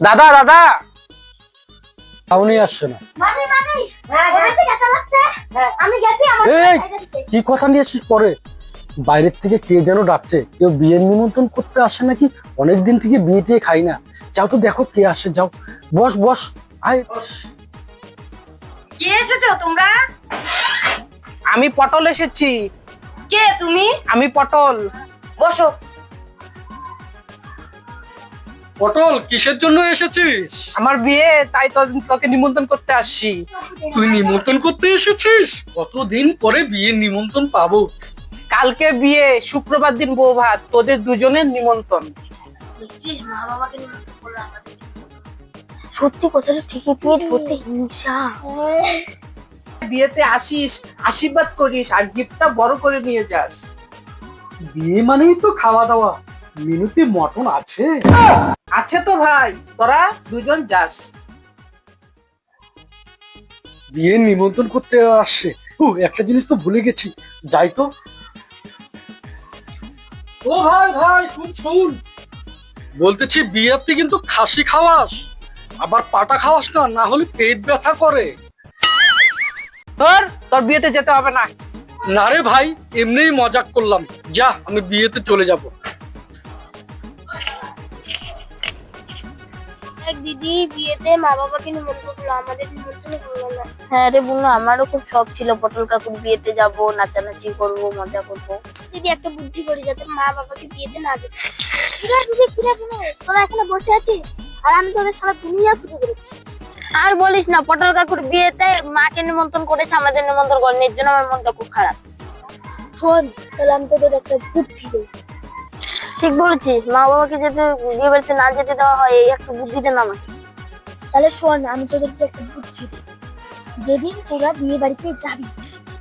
দাদা দাদা! তাহলেই আসছে না। কি কথা নিয়ে আসছিস পরে? বাইরের থেকে কে যেন ডাকছে। কেউ বিয়ের নিমন্ত্রণ করতে আসে নাকি? অনেকদিন থেকে বিয়ে টিয়ে খাই না। যাও তো দেখো কে আসে যাও। বস বস। আয়। কে এসেছ তোমরা? আমি পটল এসেছি। কে তুমি? আমি পটল। বসো। পটল কিসের জন্য এসেছিস? আমার বিয়ে তাই তোকে নিমন্ত্রণ করতে আসছি। তুই নিমন্ত্রণ করতে এসেছিস? কতদিন পরে বিয়ে নিমন্ত্রণ পাবো? কালকে বিয়ে শুক্রবার দিন বউ ভাত তোদের দুজনের নিমন্ত্রণ। সত্যি কথাটা ঠিকই পেট ভর্তি হিংসা। বিয়েতে আসিস আশীর্বাদ করিস আর গিফটটা বড় করে নিয়ে যাস। বিয়ে মানেই তো খাওয়া দাওয়া। মেনুতে মটন আছে। আছে তো ভাই তোরা দুজন যাস। বিয়ের নিমন্ত্রণ করতে আসছে। ও একটা জিনিস তো ভুলে গেছি। যাই তো। ও ভাই ভাই শুন শুন। বলতেছি বিয়েতে কিন্তু খাসি খাওয়াস। আবার পাটা খাওয়াস না না হলে পেট ব্যথা করে। তোর তোর বিয়েতে যেতে হবে না। না রে ভাই এমনিই মজাক করলাম। যা আমি বিয়েতে চলে যাব। এক দিদি বিয়েতে মা বাবাকে নিমন্ত্রণ করল আমাদের নিমন্ত্রণ করল না। হ্যাঁ রে বুনু আমারও খুব শখ ছিল পটল কাকুর বিয়েতে যাব নাচানাচি করব মজা করব। দিদি একটা বুদ্ধি করি যাতে মা বাবাকে বিয়েতে না যেতে কিরা দিদি কিরা বুনু তোরা এখানে বসে আছিস? আর আমি তোদের সারা দুনিয়া খুঁজে আর বলিস না পটল কাকুর বিয়েতে মাকে নিমন্ত্রণ করেছে আমাদের নিমন্ত্রণ করেনি এর জন্য আমার মনটা খুব খারাপ। শোন তাহলে আমি তোদের একটা বুদ্ধি দেবো ঠিক বলেছিস মা বাবাকে যেতে বিয়ে বাড়িতে না যেতে দেওয়া হয়, এই একটা বুদ্ধি দেন আমাকে তাহলে শোন, আমি তোদেরকে একটা বুদ্ধি যেদিন তোরা বিয়ে বাড়িতে যাবি,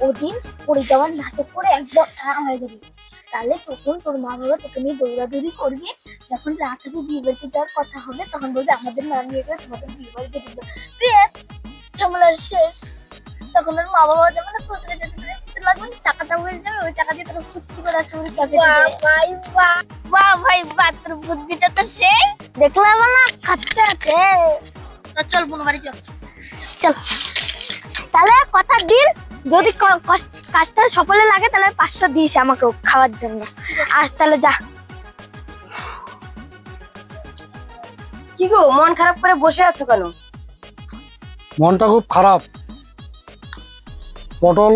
ওদিন পড়ে যাওয়ার নাটক করে একদম আ হয়ে যাবি। তাহলে তখন তোর মা বাবা তোকে নিয়ে দৌড়াদৌড়ি করবে। যখন রাত হবে বিয়ে বাড়িতে যাওয়ার কথা হবে, তখন বলবে আমাদের না নিয়ে গেলে তোমাদের বিয়ে বাড়িতে দিবে বিয়ে ঝামেলা শেষ। তখন ওর মা বাবা যাবে না কোথায় যেতে দেবে না, টাকাটা হয়ে যাবে ওই টাকা দিয়ে তোরা ফুর্তি করে আসবে ক্যাফে ভাই বাহ বাহ ভাই বাহ তোর বুদ্ধিটা তো সে দেখলাম না খাচ্ছে আছে। চল বোন বাড়ি চল। চল। তাহলে কথা দিন যদি কাজটা সফলে লাগে তাহলে পাঁচশো দিস আমাকে খাওয়ার জন্য। আজ তাহলে যা। কি গো মন খারাপ করে বসে আছো কেন? মনটা খুব খারাপ। পটল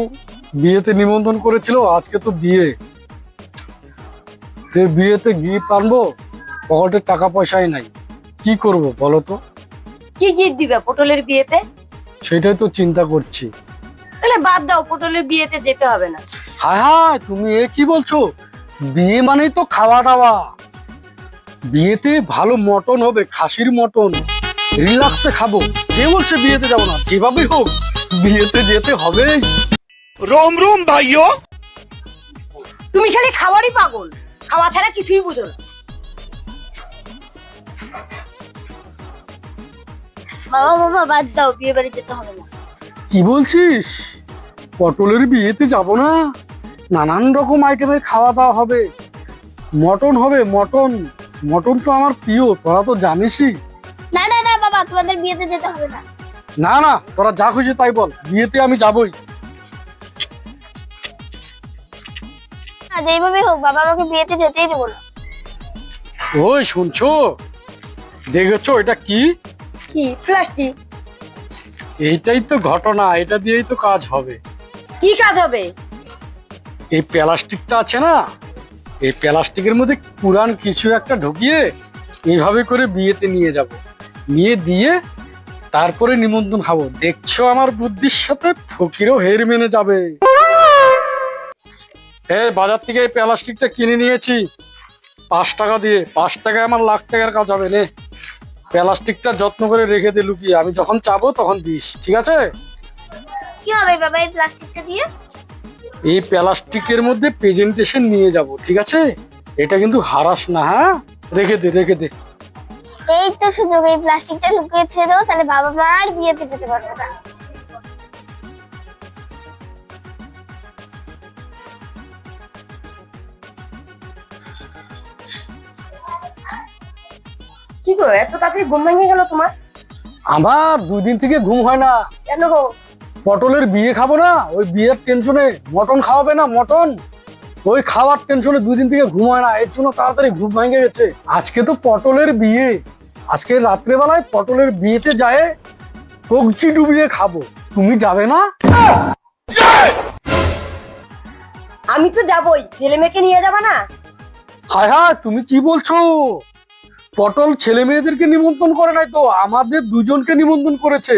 বিয়েতে নিমন্ত্রণ করেছিল আজকে তো বিয়ে। তো বিয়েতে গিফট আনব পকেটে টাকা পয়সাই নাই। কি করব বলো তো? কি গিফট দিবে পটলের বিয়েতে? সেটাই তো চিন্তা করছি। তাহলে বাদ দাও পটলের বিয়েতে যেতে হবে না। হায় হায় তুমি এ কি বলছো? বিয়ে মানেই তো খাওয়া দাওয়া। বিয়েতে ভালো মটন হবে খাসির মটন। রিল্যাক্সে খাব। কে বলছে বিয়েতে যাব না যেভাবেই হোক বিয়েতে যেতে হবেই। রোম রোম ভাইও তুমি খালি খাবারই পাগল। খাওয়া ছাড়া কিছুই বুঝো না। বাবা বাবা বাদ দাও বিয়ে বাড়ি যেতে হবে না। কি বলছিস? পটলের বিয়েতে যাব না? নানান রকম আইটেমের খাওয়া দাওয়া হবে। মটন হবে মটন। মটন তো আমার প্রিয় তোরা তো জানিসই। না না না বাবা তোমাদের বিয়েতে যেতে হবে না। না না তোরা যা খুশি তাই বল। বিয়েতে আমি যাবই। যেইভাবে হোক বাবা আমাকে বিয়েতে যেতেই দেবো না। ওই শুনছো? দেখেছ এটা কি? কি? প্লাস্টিক? এইটাই তো ঘটনা এটা দিয়েই তো কাজ হবে। কি কাজ হবে? এই প্লাস্টিকটা আছে না এই প্লাস্টিকের মধ্যে পুরান কিছু একটা ঢুকিয়ে এইভাবে করে বিয়েতে নিয়ে যাব। নিয়ে দিয়ে তারপরে নিমন্ত্রণ খাব। দেখছ আমার বুদ্ধির সাথে ফকিরও হের মেনে যাবে। এই বাজার থেকে এই প্লাস্টিকটা কিনে নিয়েছি। পাঁচ টাকা দিয়ে। পাঁচ টাকায় আমার লাখ টাকার কাজ হবে নে। প্লাস্টিকটা যত্ন করে রেখে দে লুকিয়ে। আমি যখন চাবো তখন দিস ঠিক আছে? কি হবে বাবা এই প্লাস্টিকটা দিয়ে? এই প্লাস্টিকের মধ্যে প্রেজেন্টেশন নিয়ে যাব ঠিক আছে? এটা কিন্তু হারাস না হ্যাঁ? রেখে দে রেখে দে। এই তো সুযোগ এই প্লাস্টিকটা লুকিয়ে ছেড়ে দাও তাহলে বাবা মা আর বিয়েতে যেতে পারবে না। কি গো এত তাড়াতাড়ি ঘুম ভেঙে গেল তোমার? আমার দুই দিন থেকে ঘুম হয় না। কেন গো? পটলের বিয়ে খাব না ওই বিয়ের টেনশনে মটন খাওয়াবে না মটন। ওই খাওয়ার টেনশনে দুই দিন থেকে ঘুম হয় না এর জন্য তাড়াতাড়ি ঘুম ভেঙে গেছে। আজকে তো পটলের বিয়ে। আজকে রাত্রেবেলায় পটলের বিয়েতে যায় কগচি ডুবিয়ে খাব। তুমি যাবে না? আমি তো যাবই ছেলে মেয়েকে নিয়ে যাবা না? হায় হায় তুমি কি বলছো? পটল ছেলে মেয়েদেরকে নিমন্ত্রণ করে নাই তো আমাদের দুজনকে নিমন্ত্রণ করেছে।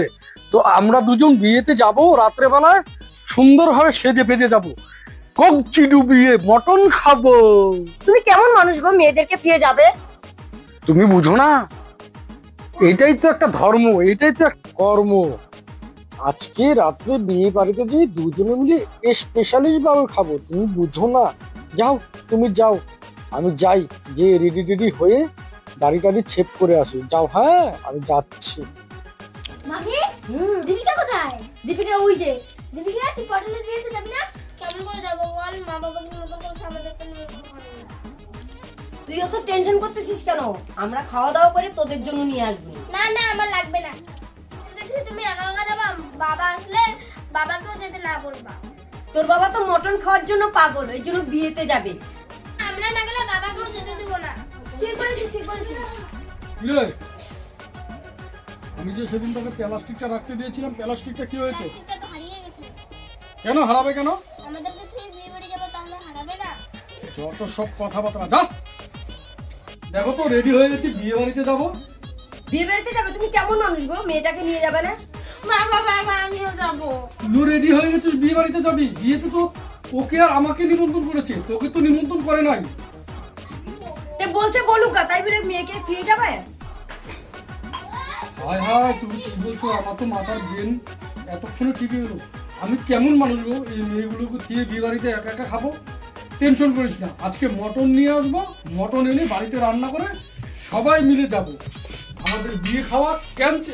তো আমরা দুজন বিয়েতে যাব রাত্রেবেলায় সুন্দরভাবে সেজে ফেজে যাব। কগচি ডুবিয়ে মটন খাব। তুমি কেমন মানুষ গো মেয়েদেরকে ফিরে যাবে? তুমি বুঝো না এটাই তো একটা ধর্ম এটাই তো একটা কর্ম। আজকে রাত্রে বিয়ে বাড়িতে যে দুজনে মিলে স্পেশালিস্ট ভাবে খাব তুমি বুঝো না। যাও তুমি যাও আমি যাই যে রেডি টেডি হয়ে দাড়ি টাড়ি ছেপ করে আসি। যাও হ্যাঁ আমি যাচ্ছি। মামি দীপিকা কোথায়? দীপিকা ওই যে। দীপিকা তুই পটলের বিয়েতে যাবি না? কেমন করে যাব বল? মা আমাদের তো তুই অত টেনশন করতেছিস কেন? আমরা খাওয়া দাওয়া করে তোদের জন্য নিয়ে আসব। না না আমার লাগবে না। দেখছি তুমি একা একা যাবা বাবা আসলে বাবাকেও যেতে না বলবা। তোর বাবা তো মটন খাওয়ার জন্য পাগল এই জন্য বিয়েতে যাবে। আমরা না গেলে বাবাকেও যেতে দেবো না। ঠিক ঠিক আমি যে সেদিন তোকে প্লাস্টিকটা রাখতে দিয়েছিলাম প্লাস্টিকটা কি হয়েছে? এটা তো হারিয়ে গেছে। কেন হারাবে কেন? আমাদেরকে তুই বিয়ে বাড়ি যাব তাহলে হারাবে না। যত সব কথাবার্তা যা! দেখো তো রেডি হয়ে গেছি বিয়ে বাড়িতে যাব। বিয়ে বাড়িতে যাবে? তুমি কেমন মানুষ গো? মেয়েটাকে নিয়ে যাবে না? বাবা বাবা আমিও যাব। তুই রেডি হয়ে গেছিস বিয়ে বাড়িতে যাবি? বিয়েতে তো ওকে আর আমাকে নিমন্ত্রণ করেছে তোকে তো নিমন্ত্রণ করে নাই। বলছে বলুক তাই বলে মেয়েকে ফিরে যাবে? হায় হায়, তুমি কি বলছো, আমার তো মাথার ব্রেন এতক্ষণে ঠিক হলো। আমি কেমন মানুষ গো, এই মেয়েগুলোকে দিয়ে বিয়ে বাড়িতে একা একা খাব? টেনশন করিস না, আজকে মটন নিয়ে আসব, মটন এনে বাড়িতে রান্না করে সবাই মিলে যাব। আমাদের বিয়ে খাওয়া ক্যান্সেল।